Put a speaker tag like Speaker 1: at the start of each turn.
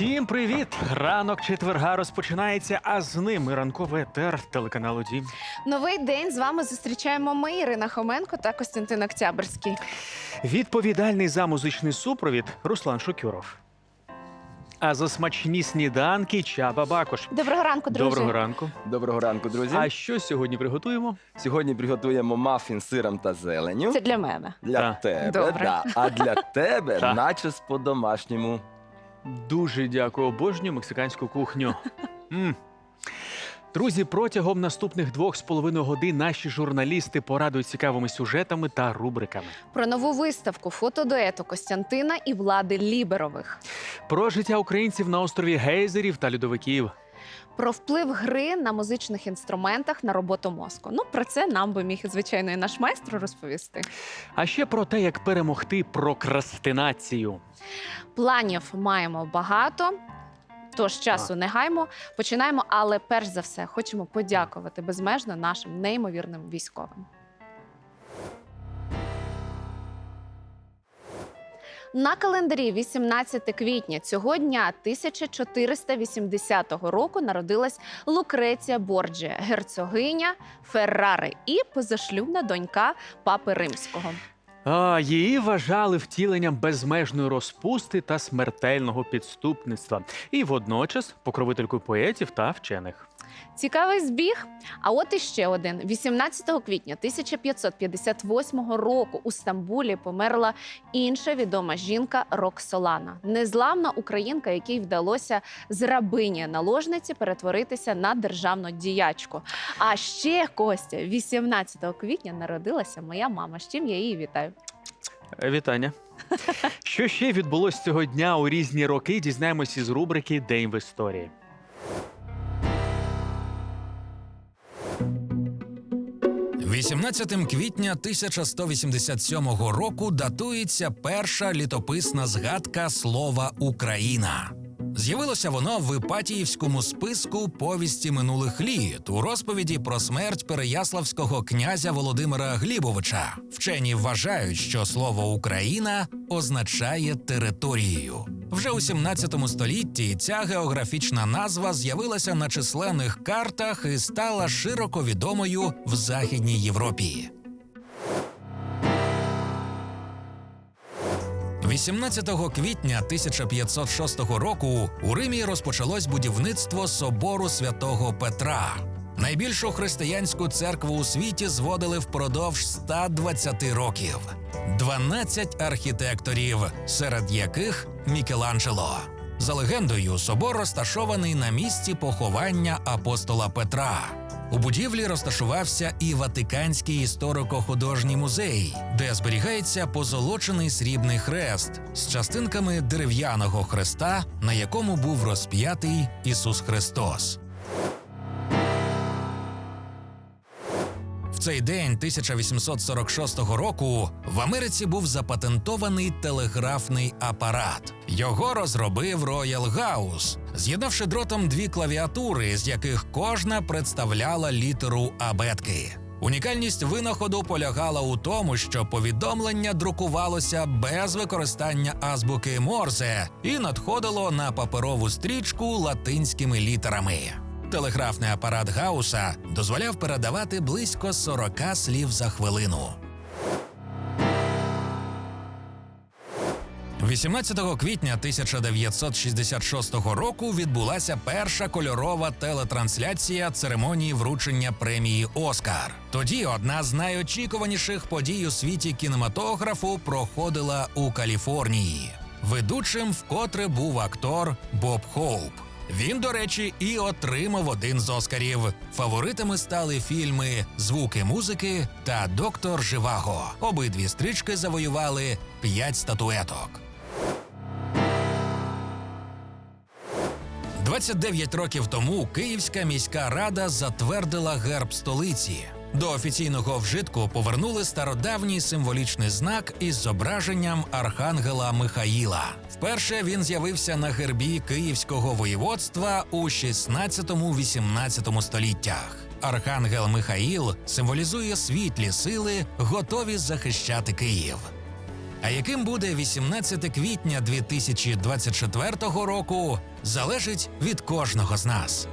Speaker 1: Всім привіт! Ранок четверга розпочинається, а з ним і ранковий етер телеканалу Дім.
Speaker 2: Новий день з вами зустрічаємо ми, Ірина Хоменко та Костянтин Октябрьський.
Speaker 1: Відповідальний за музичний супровід Руслан Шукюров. А за смачні сніданки Чаба Бакош.
Speaker 2: Доброго ранку, друзі.
Speaker 1: Доброго ранку.
Speaker 3: Доброго ранку, друзі.
Speaker 1: А що сьогодні приготуємо?
Speaker 3: Сьогодні приготуємо мафін з сиром та зеленню.
Speaker 2: Це для мене.
Speaker 3: Для
Speaker 1: Так.
Speaker 3: тебе,
Speaker 2: Добре.
Speaker 3: да. а для тебе
Speaker 1: Так.
Speaker 3: начос по-домашньому.
Speaker 1: Дуже дякую, обожнюю мексиканську кухню. М. Друзі, протягом наступних двох з половиною годин наші журналісти порадують цікавими сюжетами та рубриками.
Speaker 2: Про нову виставку фотодуету Костянтина і Влади Ліберових.
Speaker 1: Про життя українців на острові гейзерів та льодовиків.
Speaker 2: Про вплив гри на музичних інструментах на роботу мозку. Ну, про це нам би міг, звичайно, і наш майстер розповісти.
Speaker 1: А ще про те, як перемогти прокрастинацію.
Speaker 2: Планів маємо багато. Тож часу не гаймо, починаємо. Але перш за все хочемо подякувати безмежно нашим неймовірним військовим. На календарі 18 квітня цього дня 1480 року народилась Лукреція Борджія, герцогиня Феррари і позашлюбна донька папи римського.
Speaker 1: А її вважали втіленням безмежної розпусти та смертельного підступництва, і водночас покровителькою поетів та вчених.
Speaker 2: Цікавий збіг. А от іще один: 18 квітня 1558 року у Стамбулі померла інша відома жінка Роксолана, незламна українка, якій вдалося з рабині наложниці перетворитися на державну діячку. А ще Костя, 18 квітня народилася моя мама. З чим я її вітаю.
Speaker 1: Е, Вітання. Що ще відбулось цього дня у різні роки? Дізнаємось із рубрики День в історії.
Speaker 4: – 18 квітня 1187 року датується перша літописна згадка слова Україна. З'явилося воно в Іпатіївському списку повісті минулих літ у розповіді про смерть переяславського князя Володимира Глібовича. Вчені вважають, що слово Україна означає територію. Вже у 17 столітті ця географічна назва з'явилася на численних картах і стала широко відомою в Західній Європі. 18 квітня 1506 року у Римі розпочалось будівництво собору святого Петра. Найбільшу християнську церкву у світі зводили впродовж 120 років. 12 архітекторів, серед яких Мікеланджело. За легендою, собор розташований на місці поховання апостола Петра. У будівлі розташувався і Ватиканський історико-художній музей, де зберігається позолочений срібний хрест з частинками дерев'яного хреста, на якому був розп'ятий Ісус Христос. Цей день 1846 року в Америці був запатентований телеграфний апарат. Його розробив Роял Гаус, з'єднавши дротом дві клавіатури, з яких кожна представляла літеру абетки. Унікальність винаходу полягала у тому, що повідомлення друкувалося без використання азбуки Морзе і надходило на паперову стрічку латинськими літерами. Телеграфний апарат Гауса дозволяв передавати близько 40 слів за хвилину. 18 квітня 1966 року відбулася перша кольорова телетрансляція церемонії вручення премії Оскар. Тоді одна з найочікуваніших подій у світі кінематографу проходила у Каліфорнії. Ведучим вкотре був актор Боб Хоуп. Він, до речі, і отримав один з Оскарів. Фаворитами стали фільми Звуки музики та Доктор Живаго. Обидві стрічки завоювали п'ять статуеток. 29 років тому Київська міська рада затвердила герб столиці. До офіційного вжитку повернули стародавній символічний знак із зображенням архангела Михаїла. Вперше він з'явився на гербі Київського воєводства у 16-18 століттях. Архангел Михаїл символізує світлі сили, готові захищати Київ. А яким буде 18 квітня 2024 року, залежить від кожного з нас.